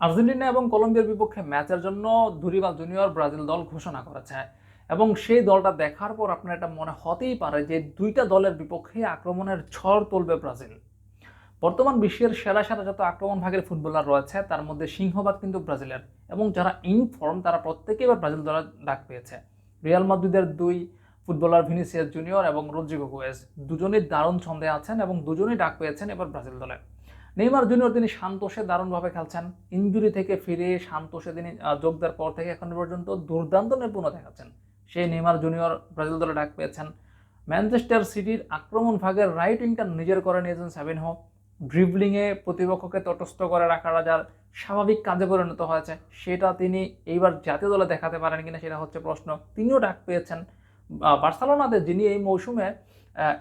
Argentina এবং কলম্বিয়ার বিপক্ষে ম্যাচের জন্য দুরিবাল জুনিয়র ব্রাজিল দল ঘোষণা করেছে। এবং সেই দলটা দেখার পর আপনার এটা মনে হতেই পারে যে দুইটা দলের বিপক্ষে আক্রমণের ঝড় তুলবে ব্রাজিল। বর্তমান বিশ্বের সেরা সেরা যত আক্রমণ ভাগের ফুটবলার রয়েছে, তার মধ্যে সিংহভাগ কিন্তু ব্রাজিলের। এবং যারা ইনফর্ম তারা প্রত্যেকেই এবার ব্রাজিল দলের ডাক পেয়েছে। রিয়াল মাদ্রিদের দুই ফুটবলার ভিনিসিয়াস জুনিয়র এবং রদ্রিগো গোয়েজ। দুজনেই দারুণ ছন্দে আছেন এবং দুজনেই ডাক পেয়েছেন এবার ব্রাজিল দলে। নেইমার জুনিয়র তিনি সান্তোষে দারুণভাবে খেলছেন। ইঞ্জুরি থেকে ফিরে সান্তোষে তিনি যোগ দেওয়ার পর থেকে এখন পর্যন্ত দুর্দান্ত নৈপুণ্য দেখাচ্ছেন। সেই নেইমার জুনিয়র ব্রাজিল দলে ডাক পেয়েছেন। ম্যানচেস্টার সিটির আক্রমণ ভাগের রাইট উইংটা নিজের করে নিয়েছেন সেভেন হো ড্রিবলিংয়ে প্রতিপক্ষকে তটস্থ করে রাখাটা যার স্বাভাবিক কাজে পরিণত হয়েছে। সেটা তিনি এইবার জাতীয় দলে দেখাতে পারেন কিনা সেটা হচ্ছে প্রশ্ন। তিনিও ডাক পেয়েছেন বার্সেলোনাতে যিনি এই মৌসুমে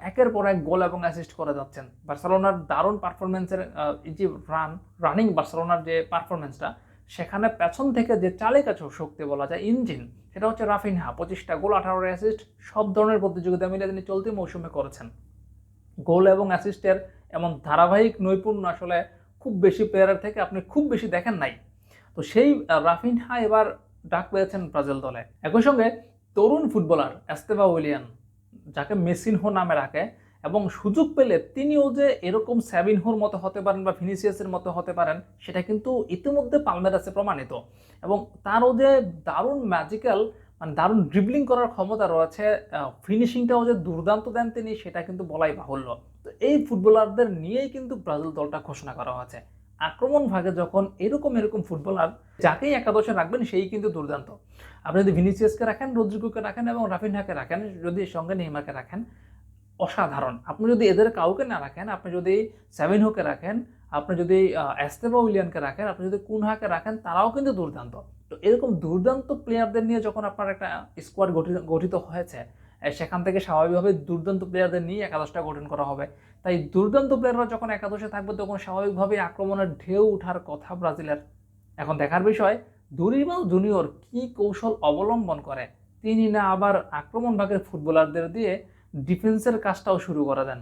একের পর এক গোল এবং অ্যাসিস্ট করে যাচ্ছেন। বার্সেলোনার দারুণ পারফরমেন্সের যে রান রানিং বার্সেলোনার যে পারফরমেন্সটা সেখানে পেছন থেকে যে চালিকা শক্তি বলা যায় ইঞ্জিন সেটা হচ্ছে রাফিনহা। পঁচিশটা গোল আঠারো অ্যাসিস্ট সব ধরনের প্রতিযোগিতা মিলে তিনি চলতি মৌসুমে করেছেন। গোল এবং অ্যাসিস্টের এমন ধারাবাহিক নৈপুণ্য আসলে খুব বেশি প্লেয়ারের থেকে আপনি খুব বেশি দেখেন নাই। তো সেই রাফিনহা এবার ডাক পেয়েছেন ব্রাজিল দলে। একই সঙ্গে তরুণ ফুটবলার এস্তেভা উইলিয়ান। যাকে মেসিনহো নামে রাখে, এবং সুযোগ পেলে তিনিও যে এরকম স্যাবিনহোর মতো হতে পারেন বা ফিনিসিয়াসের মতো হতে পারেন, সেটা কিন্তু ইতিমধ্যে পালমেরাসে প্রমাণিত। এবং তারও যে দারুণ ম্যাজিক্যাল মানে দারুণ ড্রিবলিং করার ক্ষমতা রয়েছে ফিনিশিংটাও যে দুর্দান্ত দেন তিনি, সেটা কিন্তু বলাই বাহুল্য। তো এই ফুটবলারদের নিয়েই কিন্তু ব্রাজিল দলটা ঘোষণা করা হয়েছে। আক্রমণ ভাগে যখন এরকম এরকম ফুটবলার যাকেই একাদশে রাখবেন, সেই কিন্তু দুর্দান্ত। আপনি যদি ভিনিসিয়াসকে রাখেন রদ্রিগোকে রাখেন এবং রাফিনহাকে রাখেন, যদি সঙ্গে নেইমারকে রাখেন, অসাধারণ। আপনি যদি এদের কাউকে না রাখেন, আপনি যদি সেভেন রাখেন, আপনি যদি অ্যাস্তেবা উইলিয়ানকে রাখেন, আপনি যদি কুনহাকে রাখেন, তারাও কিন্তু দুর্দান্ত। তো এরকম দুর্দান্ত প্লেয়ারদের নিয়ে যখন আপনার একটা স্কোয়াড গঠিত গঠিত হয়েছে সেখান থেকে স্বাভাবিকভাবে দুর্দান্ত প্লেয়ারদের নিয়ে একাদশটা গঠন করা হবে। তাই দুর্দান্ত প্লেয়াররা যখন একাদশে থাকবে, তখন স্বাভাবিকভাবেই আক্রমণের ঢেউ ওঠার কথা ব্রাজিলের। এখন দেখার বিষয় দুরিবাল জুনিয়র কি কৌশল অবলম্বন করে? তিনি না আবার আক্রমণ ভাগের ফুটবলারদের দিয়ে ডিফেন্সের কাজটাও শুরু করে দেন।